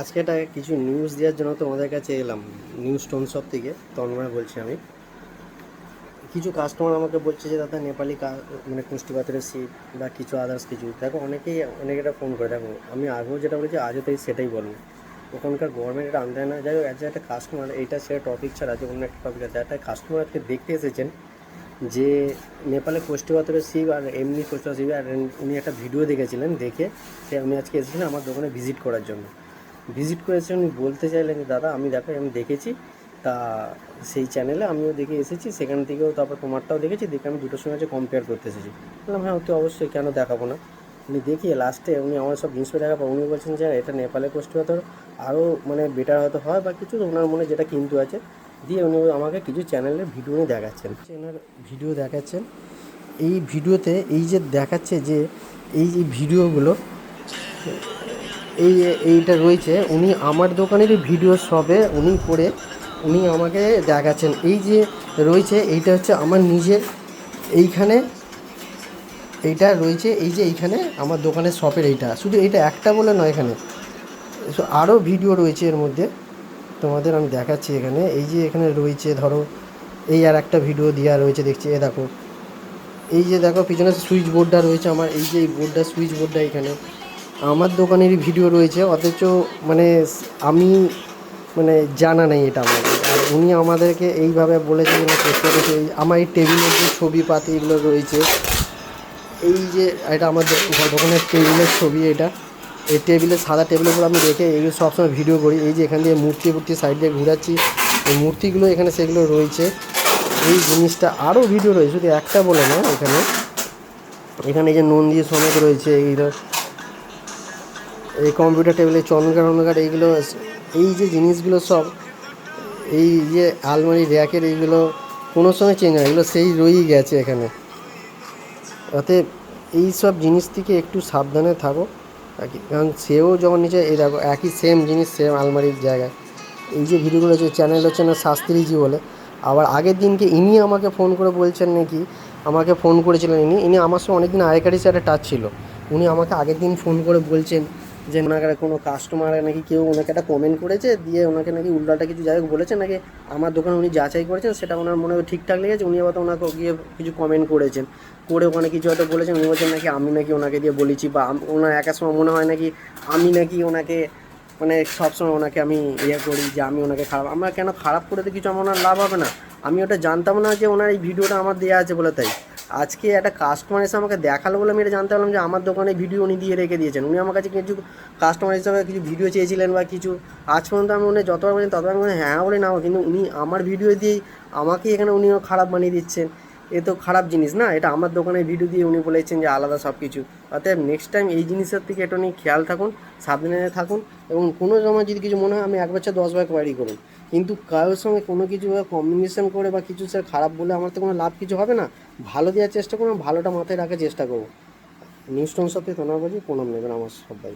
আজকে একটা কিছু নিউজ দেওয়ার জন্য তোমাদের কাছে এলাম। নিউজ টোন শপ থেকে, তন্ময় বলছি আমি। কিছু কাস্টমার আমাকে বলছে যে, দাদা, নেপালি মানে কুষ্টি পাথরের সিট বা কিছু আদার্স কিছু দেখো, অনেকেই অনেকেটা ফোন করে। দেখো, আমি আগেও যেটা বলেছি, আজও তাই সেটাই বলব। ওখানকার গভর্নমেন্ট এটা আনতে না। যাই হোক অ্যাজ একটা কাস্টমার এইটা সেটা টপিক ছাড়া যে অন্য একটা টপিক আছে। একটা কাস্টমার আজকে দেখতে এসেছেন যে, নেপালে কোষ্ঠী পাথরের শিব আর এমনি কোষ্ঠী শিব আর উনি একটা ভিডিও দেখেছিলেন, দেখে সে, আমি আজকে এসেছিলাম আমার দোকানে ভিজিট করার জন্য। ভিজিট করেছে, উনি বলতে চাইলেন যে, দাদা, আমি দেখো, আমি দেখেছি। তা সেই চ্যানেলে আমিও দেখে এসেছি, সেখান থেকেও তারপর তোমারটাও দেখেছি, দেখে আমি দুটোর সঙ্গে কম্পেয়ার করতে এসেছি। বললাম হ্যাঁ তুই অবশ্যই কেন দেখাবো না? উনি দেখিয়ে লাস্টে উনি আমার সব জিনিসপত্র দেখাবো উনি বলছেন যে, এটা নেপালে কোষ্ঠী পাথর আরও মানে বেটার হয়তো হয় বা কিছু। ওনার মনে যেটা কিন্তু আছে, দিয়ে উনি আমাকে কিছু চ্যানেলের ভিডিও উনি দেখাচ্ছেন। ওনার ভিডিও দেখাচ্ছেন। এই ভিডিওতে এই যে দেখাচ্ছে যে, এই যে ভিডিওগুলো এই এইটা রয়েছে, উনি আমার দোকানেরই ভিডিও সবে উনি করে উনি আমাকে দেখাচ্ছেন। এই যে রয়েছে, এইটা হচ্ছে আমার নিজের, এইখানে এইটা রয়েছে, এই যে এইখানে আমার দোকানের শপের এইটা। শুধু এইটা একটা বলে নয় এখানে। আরও ভিডিও রয়েছে এর মধ্যে। তোমাদের আমি দেখাচ্ছি এখানে। এই যে এখানে রয়েছে, ধরো, এই আর একটা ভিডিও দেওয়া রয়েছে, দেখছি, এ দেখো। এই যে দেখো, পিছনে সুইচ বোর্ডটা রয়েছে আমার। এই যে এই বোর্ডটা সুইচ বোর্ডটা এখানে। আমার দোকানেরই ভিডিও রয়েছে, অথচ মানে আমি মানে জানা নেই এটা আমার। আর উনি আমাদেরকে এইভাবে বলেছেন যে চেষ্টা করছে আমার এই টেবিলের যে ছবি পাতি এগুলো রয়েছে, এই যে এটা আমার দোকানের টেবিলের ছবি এটা, এই টেবিলের সাদা টেবিলের উপর আমি রেখে এগুলো সবসময় ভিডিও করি। এই যে এখান দিয়ে মূর্তি মূর্তি সাইড দিয়ে ঘুরাচ্ছি, এই মূর্তিগুলো এখানে সেগুলো রয়েছে। এই জিনিসটা আরও ভিডিও রয়েছে, শুধু একটা বলে না, এখানে। এখানে এই যে নন্দী সমেত রয়েছে এইগুলো এই কম্পিউটার টেবিলে চন্দ্রকার অন্ধকার এইগুলো এই যে জিনিসগুলো সব, এই যে আলমারি, র্যাকের এইগুলো, কোনো সময় চেঞ্জ হয় এগুলো সেই রয়েই গেছে এখানে। অতএব এই সব জিনিস থেকে একটু সাবধানে থাকো। কারণ সেও যখন নিচে, এই দেখো, একই সেম জিনিস সেম আলমারির জায়গায়। এই যে ভিডিওগুলো হচ্ছে চ্যানেল হচ্ছে না, শাস্ত্রীজি বলে। আবার আগের দিনকে ইনি আমাকে ফোন করে বলছেন নাকি, আমাকে ফোন করেছিলেন ইনি। ইনি আমার সঙ্গে অনেকদিন আগেকারই সাথে টাচ ছিল। উনি আমাকে আগের দিন ফোন করে বলছেন যে ওনাকে কোনো কাস্টমার নাকি কেউ ওনাকে একটা কমেন্ট করেছে, দিয়ে ওনাকে নাকি উল্টাটা কিছু যাই হোক বলেছে, নাকি আমার দোকানে উনি যাচাই করেছেন, সেটা ওনার মনে হয় ঠিকঠাক লেগেছে, উনি আবার ওনাকে গিয়ে কিছু কমেন্ট করেছেন। করে ওখানে কিছু হয়তো বলেছেন, উনি বলছেন নাকি আমি নাকি ওনাকে দিয়ে বলেছি, বা ওনার একা সময় মনে হয় নাকি আমি নাকি ওনাকে মানে সবসময় ওনাকে আমি ইয়ে করি যে আমি ওনাকে খারাপ আমরা কেন খারাপ করে তো কিছু আমার ওনার লাভ হবে না? আমি ওটা জানতাম না যে ওনার এই ভিডিওটা আমার দেওয়া আছে বলে তাই। আজকে একটা কাস্টমার এসে আমাকে দেখাল বলে আমি এটা জানতে পারলাম যে আমার দোকানে ভিডিও উনি দিয়ে রেখে দিয়েছেন। উনি আমার কাছে কিছু কাস্টমার হিসাবে কিছু ভিডিও চেয়েছিলেন বা কিছু। আজ পর্যন্ত আমি উনি যতবার বলছেন ততবার হ্যাঁ বলে না কিন্তু উনি আমার ভিডিও দিয়েই আমাকে এখানে উনি খারাপ বানিয়ে দিচ্ছেন। এ তো খারাপ জিনিস না, এটা আমার দোকানের ভিডিও দিয়ে উনি বলেছেন যে আলাদা সব কিছু অতএব নেক্সট টাইম এই জিনিসের থেকে একটু নিয়ে খেয়াল থাকুন, সাবধানে থাকুন এবং কোনো সময় যদি কিছু মনে হয় আমি এক বছর দশ বার কোয়ারি করুন। কিন্তু কারোর সঙ্গে কোনো কিছু কম্বিনেশন করে বা কিছু স্যার খারাপ বলে আমার তো কোনো লাভ কিছু হবে না। ভালো দেওয়ার চেষ্টা করুন, ভালোটা মাথায় রাখার চেষ্টা করব নিউজ টোন সাথে তোনার বাজি প্রণাম নেবেন আমার সবাই